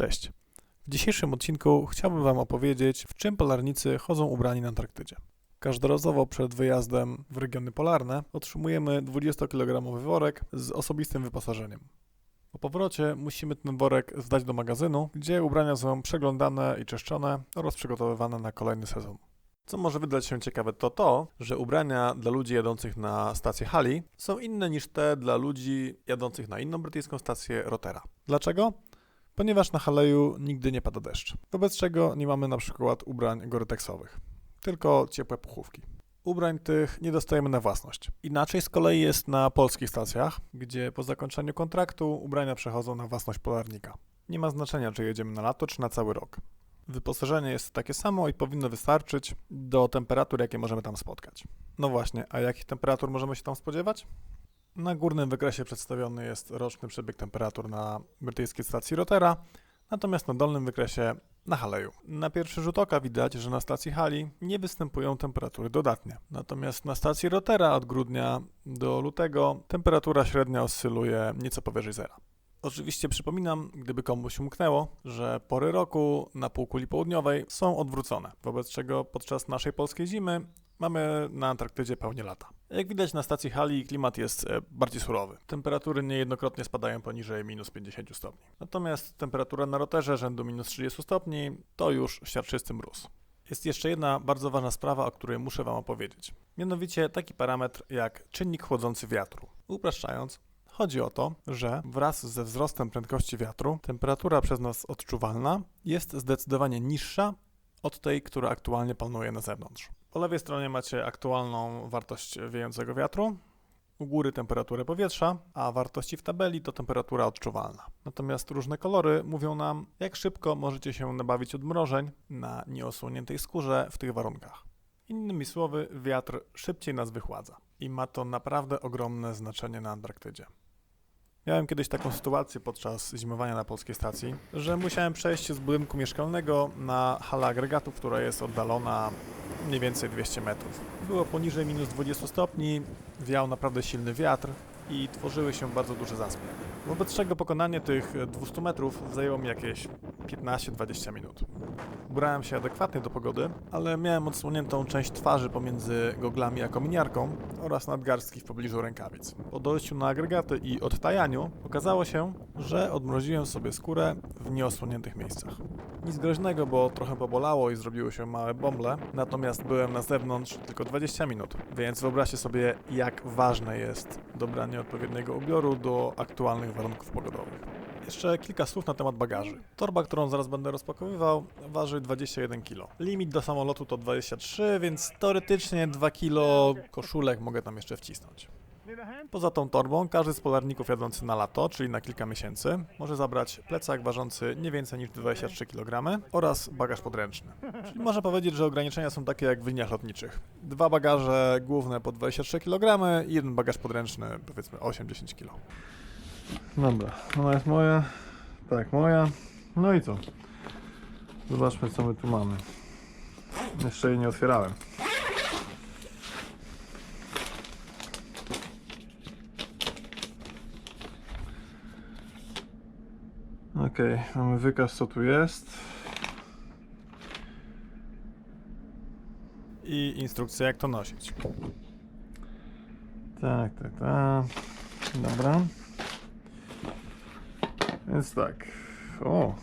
Cześć. W dzisiejszym odcinku chciałbym Wam opowiedzieć, w czym polarnicy chodzą ubrani na Antarktydzie. Każdorazowo przed wyjazdem w regiony polarne otrzymujemy 20-kilogramowy worek z osobistym wyposażeniem. Po powrocie musimy ten worek zdać do magazynu, gdzie ubrania są przeglądane i czyszczone oraz przygotowywane na kolejny sezon. Co może wydać się ciekawe, to to, że ubrania dla ludzi jadących na stację Hali są inne niż te dla ludzi jadących na inną brytyjską stację Rotera. Dlaczego? Ponieważ na Haleju nigdy nie pada deszcz, wobec czego nie mamy na przykład ubrań goryteksowych, tylko ciepłe puchówki. Ubrań tych nie dostajemy na własność. Inaczej z kolei jest na polskich stacjach, gdzie po zakończeniu kontraktu ubrania przechodzą na własność polarnika. Nie ma znaczenia, czy jedziemy na lato, czy na cały rok. Wyposażenie jest takie samo i powinno wystarczyć do temperatur, jakie możemy tam spotkać. No właśnie, a jakich temperatur możemy się tam spodziewać? Na górnym wykresie przedstawiony jest roczny przebieg temperatur na brytyjskiej stacji Rotera, natomiast na dolnym wykresie na Haleju. Na pierwszy rzut oka widać, że na stacji Hali nie występują temperatury dodatnie. Natomiast na stacji Rotera od grudnia do lutego temperatura średnia oscyluje nieco powyżej zera. Oczywiście przypominam, gdyby komuś umknęło, że pory roku na półkuli południowej są odwrócone, wobec czego podczas naszej polskiej zimy mamy na Antarktydzie pełnię lata. Jak widać na stacji Hali klimat jest e, bardziej surowy. Temperatury niejednokrotnie spadają poniżej minus 50 stopni. Natomiast temperatura na roterze rzędu minus 30 stopni to już siarczysty mróz. Jest jeszcze jedna bardzo ważna sprawa, o której muszę Wam opowiedzieć. Mianowicie taki parametr jak czynnik chłodzący wiatru. Upraszczając, Chodzi o to, że wraz ze wzrostem prędkości wiatru temperatura przez nas odczuwalna jest zdecydowanie niższa od tej, która aktualnie panuje na zewnątrz. Po lewej stronie macie aktualną wartość wiejącego wiatru, u góry temperaturę powietrza, a wartości w tabeli to temperatura odczuwalna. Natomiast różne kolory mówią nam, jak szybko możecie się nabawić odmrożeń na nieosłoniętej skórze w tych warunkach. Innymi słowy, wiatr szybciej nas wychładza i ma to naprawdę ogromne znaczenie na Antarktydzie. Miałem kiedyś taką sytuację podczas zimowania na polskiej stacji, że musiałem przejść z budynku mieszkalnego na halę agregatów, która jest oddalona mniej więcej 200 metrów. Było poniżej minus 20 stopni, wiał naprawdę silny wiatr i tworzyły się bardzo duże zaspy. Wobec czego pokonanie tych 200 metrów zajęło mi jakieś 15-20 minut. Ubrałem się adekwatnie do pogody, ale miałem odsłoniętą część twarzy pomiędzy goglami a kominiarką oraz nadgarstki w pobliżu rękawic. Po dojściu na agregaty i odtajaniu okazało się, że odmroziłem sobie skórę w nieosłoniętych miejscach. Nic groźnego, bo trochę pobolało i zrobiły się małe bąble, natomiast byłem na zewnątrz tylko 20 minut, więc wyobraźcie sobie, jak ważne jest dobranie odpowiedniego ubioru do aktualnych warunków pogodowych. Jeszcze kilka słów na temat bagaży. Torba, którą zaraz będę rozpakowywał, waży 21 kg. Limit do samolotu to 23, więc teoretycznie 2 kg koszulek mogę tam jeszcze wcisnąć. Poza tą torbą, każdy z polarników jadący na lato, czyli na kilka miesięcy, może zabrać plecak ważący nie więcej niż 23 kg oraz bagaż podręczny. Czyli można powiedzieć, że ograniczenia są takie jak w liniach lotniczych. Dwa bagaże główne po 23 kg i jeden bagaż podręczny powiedzmy 8-10 kg. Dobra, ona jest moja. Tak, moja. No i co? Zobaczmy co my tu mamy. Jeszcze jej nie otwierałem. Okej, mamy wykaz co tu jest. I instrukcja jak to nosić. Tak, tak, tak. Dobra. Więc tak. O!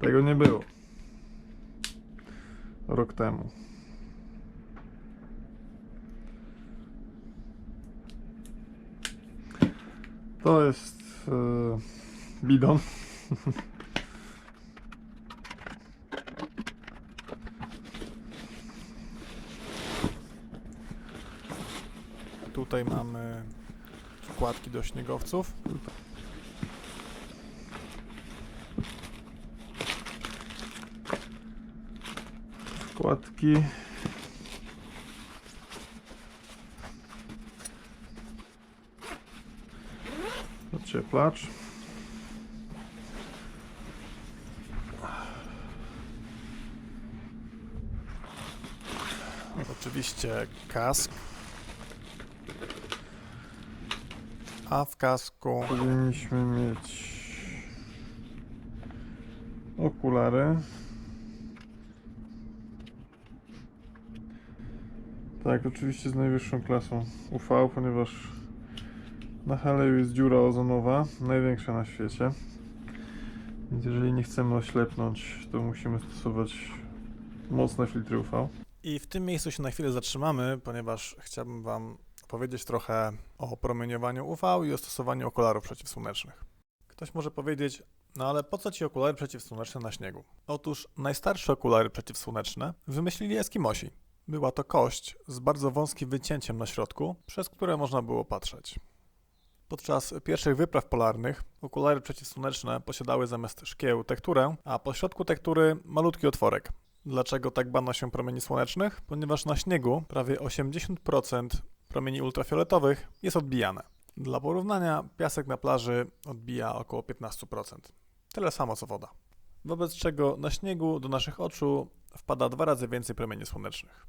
Tego nie było. Rok temu. To jest e, bidon. Tutaj mamy wkładki do śniegowców. Wkładki. Odcieplacz. Oczywiście kask. A w kasku Powinniśmy mieć Okulary. Tak, oczywiście z najwyższą klasą UV, ponieważ na Haleju jest dziura ozonowa, największa na świecie. Więc jeżeli nie chcemy oślepnąć, to musimy stosować mocne filtry UV. I w tym miejscu się na chwilę zatrzymamy, ponieważ chciałbym Wam powiedzieć trochę o promieniowaniu UV i o stosowaniu okularów przeciwsłonecznych. Ktoś może powiedzieć, no ale po co Ci okulary przeciwsłoneczne na śniegu? Otóż najstarsze okulary przeciwsłoneczne wymyślili Eskimosi. Była to kość z bardzo wąskim wycięciem na środku, przez które można było patrzeć. Podczas pierwszych wypraw polarnych okulary przeciwsłoneczne posiadały zamiast szkieł tekturę, a po środku tektury malutki otworek. Dlaczego tak bano się promieni słonecznych? Ponieważ na śniegu prawie 80% promieni ultrafioletowych jest odbijane. Dla porównania, piasek na plaży odbija około 15%. Tyle samo co woda. Wobec czego na śniegu do naszych oczu wpada dwa razy więcej promieni słonecznych.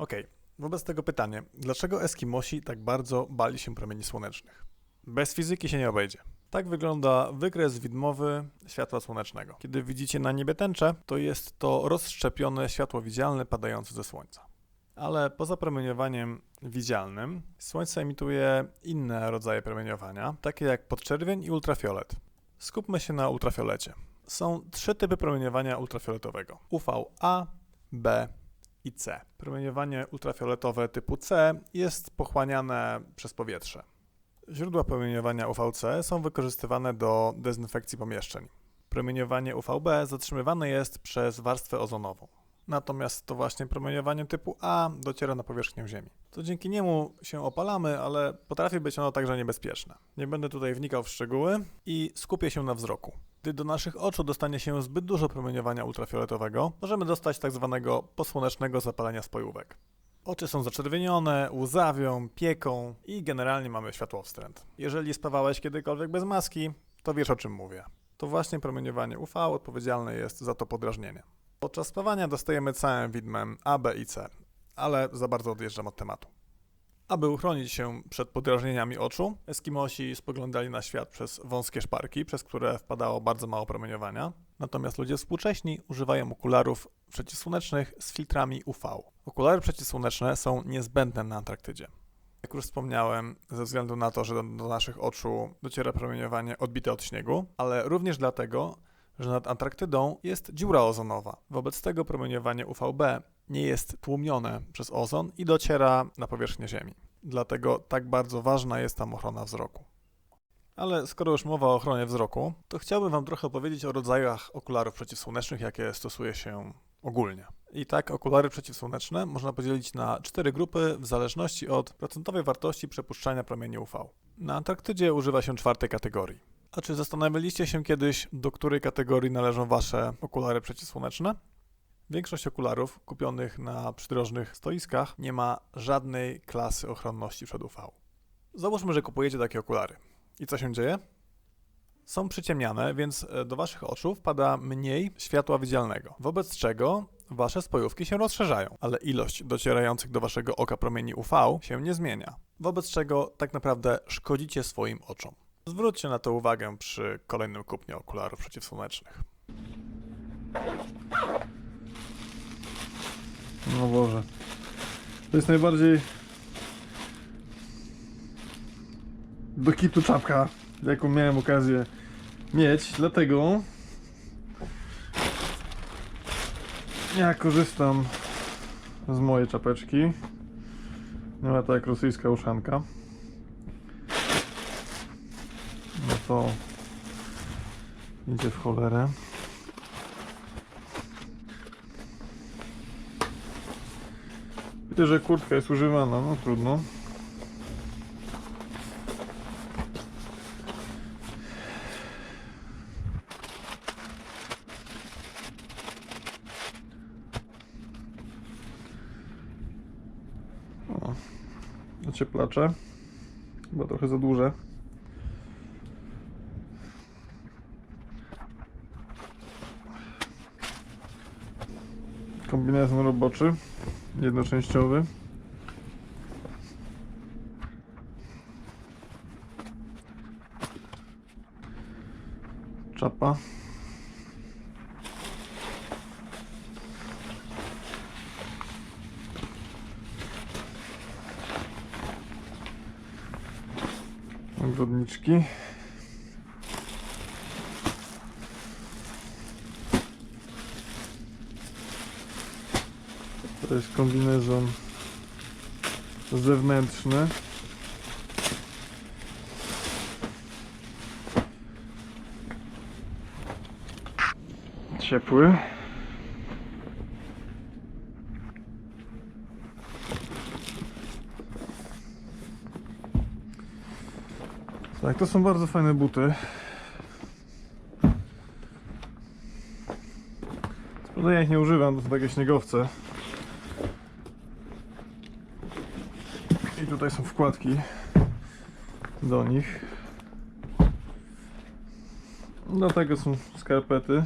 Okej, wobec tego pytanie, dlaczego Eskimosi tak bardzo bali się promieni słonecznych? Bez fizyki się nie obejdzie. Tak wygląda wykres widmowy światła słonecznego. Kiedy widzicie na niebie tęczę, to jest to rozszczepione światło widzialne padające ze słońca. Ale poza promieniowaniem widzialnym, słońce emituje inne rodzaje promieniowania, takie jak podczerwień i ultrafiolet. Skupmy się na ultrafiolecie. Są trzy typy promieniowania ultrafioletowego: UVA, B i C. Promieniowanie ultrafioletowe typu C jest pochłaniane przez powietrze. Źródła promieniowania UVC są wykorzystywane do dezynfekcji pomieszczeń. Promieniowanie UVB zatrzymywane jest przez warstwę ozonową. Natomiast to właśnie promieniowanie typu A dociera na powierzchnię Ziemi. To dzięki niemu się opalamy, ale potrafi być ono także niebezpieczne. Nie będę tutaj wnikał w szczegóły i skupię się na wzroku. Gdy do naszych oczu dostanie się zbyt dużo promieniowania ultrafioletowego, możemy dostać tak zwanego posłonecznego zapalenia spojówek. Oczy są zaczerwienione, łzawią, pieką i generalnie mamy światłowstręt. Jeżeli spawałeś kiedykolwiek bez maski, to wiesz o czym mówię. To właśnie promieniowanie UV odpowiedzialne jest za to podrażnienie. Podczas spawania dostajemy całym widmem A, B i C, ale za bardzo odjeżdżam od tematu. Aby uchronić się przed podrażnieniami oczu, Eskimosi spoglądali na świat przez wąskie szparki, przez które wpadało bardzo mało promieniowania. Natomiast ludzie współcześni używają okularów przeciwsłonecznych z filtrami UV. Okulary przeciwsłoneczne są niezbędne na Antarktydzie. Jak już wspomniałem, ze względu na to, że do, do naszych oczu dociera promieniowanie odbite od śniegu, ale również dlatego, że nad Antarktydą jest dziura ozonowa. Wobec tego promieniowanie UVB nie jest tłumione przez ozon i dociera na powierzchnię Ziemi. Dlatego tak bardzo ważna jest tam ochrona wzroku. Ale skoro już mowa o ochronie wzroku, to chciałbym Wam trochę opowiedzieć o rodzajach okularów przeciwsłonecznych, jakie stosuje się ogólnie. I tak, okulary przeciwsłoneczne można podzielić na cztery grupy w zależności od procentowej wartości przepuszczania promieni UV. Na Antarktydzie używa się czwartej kategorii. A czy zastanawialiście się kiedyś, do której kategorii należą Wasze okulary przeciwsłoneczne? Większość okularów kupionych na przydrożnych stoiskach nie ma żadnej klasy ochronności przed UV. Załóżmy, że kupujecie takie okulary. I co się dzieje? Są przyciemniane, więc e, do waszych oczu wpada mniej światła widzialnego, wobec czego wasze spojówki się rozszerzają, ale ilość docierających do waszego oka promieni UV się nie zmienia, wobec czego tak naprawdę szkodzicie swoim oczom. Zwróćcie na to uwagę przy kolejnym kupnie okularów przeciwsłonecznych. No Boże. To jest najbardziej do kitu czapka, jaką miałem okazję mieć, dlatego ja korzystam z mojej czapeczki. Nie ma to jak rosyjska uszanka. No to idzie w cholerę. Widzę, że kurtka jest używana, no trudno. O, ocieplacze. Chyba trochę za duże. Kombinezon roboczy jednoczęściowy. Czapa. Ogrodniczki. To jest kombinezon zewnętrzny. Ciepły. Tak, to są bardzo fajne buty. Prawda ja ich nie używam, to są takie śniegowce. Tutaj są wkładki do nich. Do tego są skarpety.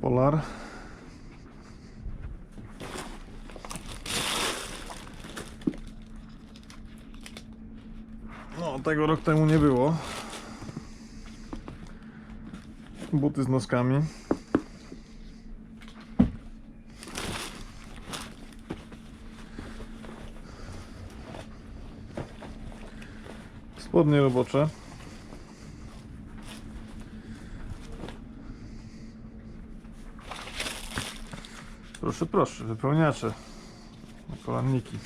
Polar. No, tego rok temu nie było. Buty z noskami. Spodnie robocze. Proszę, proszę, wypełniacze. Kolanniki.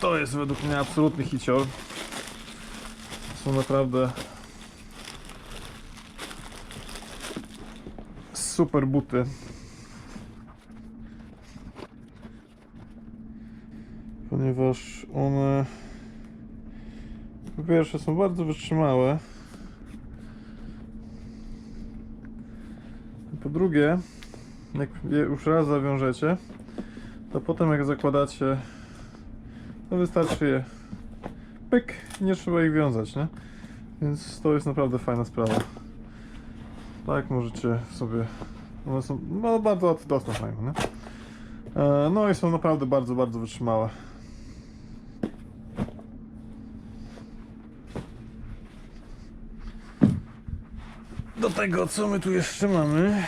To jest według mnie absolutny hicior. Są naprawdę super buty. Ponieważ one po pierwsze są bardzo wytrzymałe. Po drugie, jak je już raz zawiążecie, to potem jak zakładacie, to wystarczy je pyk nie trzeba ich wiązać, nie? Więc to jest naprawdę fajna sprawa. Tak możecie sobie, one są no, bardzo łatwo mają, nie? E, No i są naprawdę bardzo, bardzo wytrzymałe. Do tego, co my tu jeszcze mamy?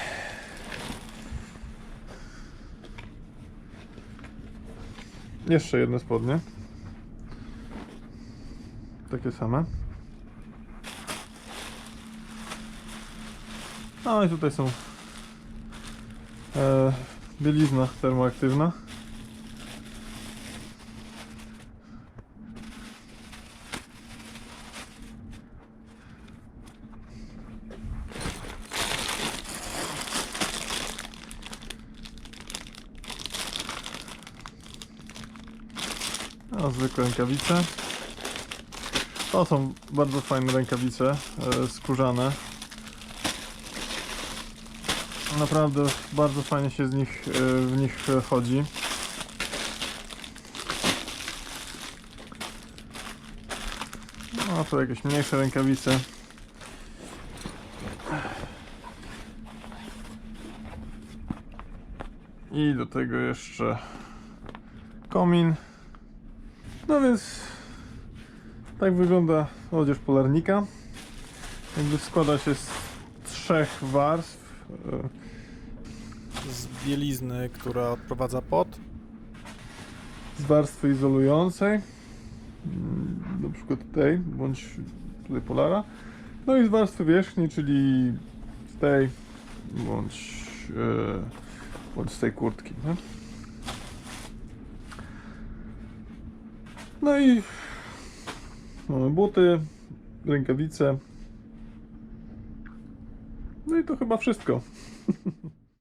Jeszcze jedne spodnie. Takie same. No i tutaj są e, bielizna termoaktywna. No, zwykłe rękawice. To są bardzo fajne rękawice, e, skórzane. Naprawdę bardzo fajnie się z nich, e, w nich chodzi. No to jakieś mniejsze rękawice. I do tego jeszcze komin. No więc tak wygląda odzież polarnika. Jakby składa się z trzech warstw. e, Z bielizny, która odprowadza pot. Z warstwy izolującej, mm, na przykład tej, bądź tutaj polara. No i z warstwy wierzchniej, czyli z tej, bądź, e, bądź z tej kurtki. Nie? No i mamy buty, rękawice. No i to chyba wszystko.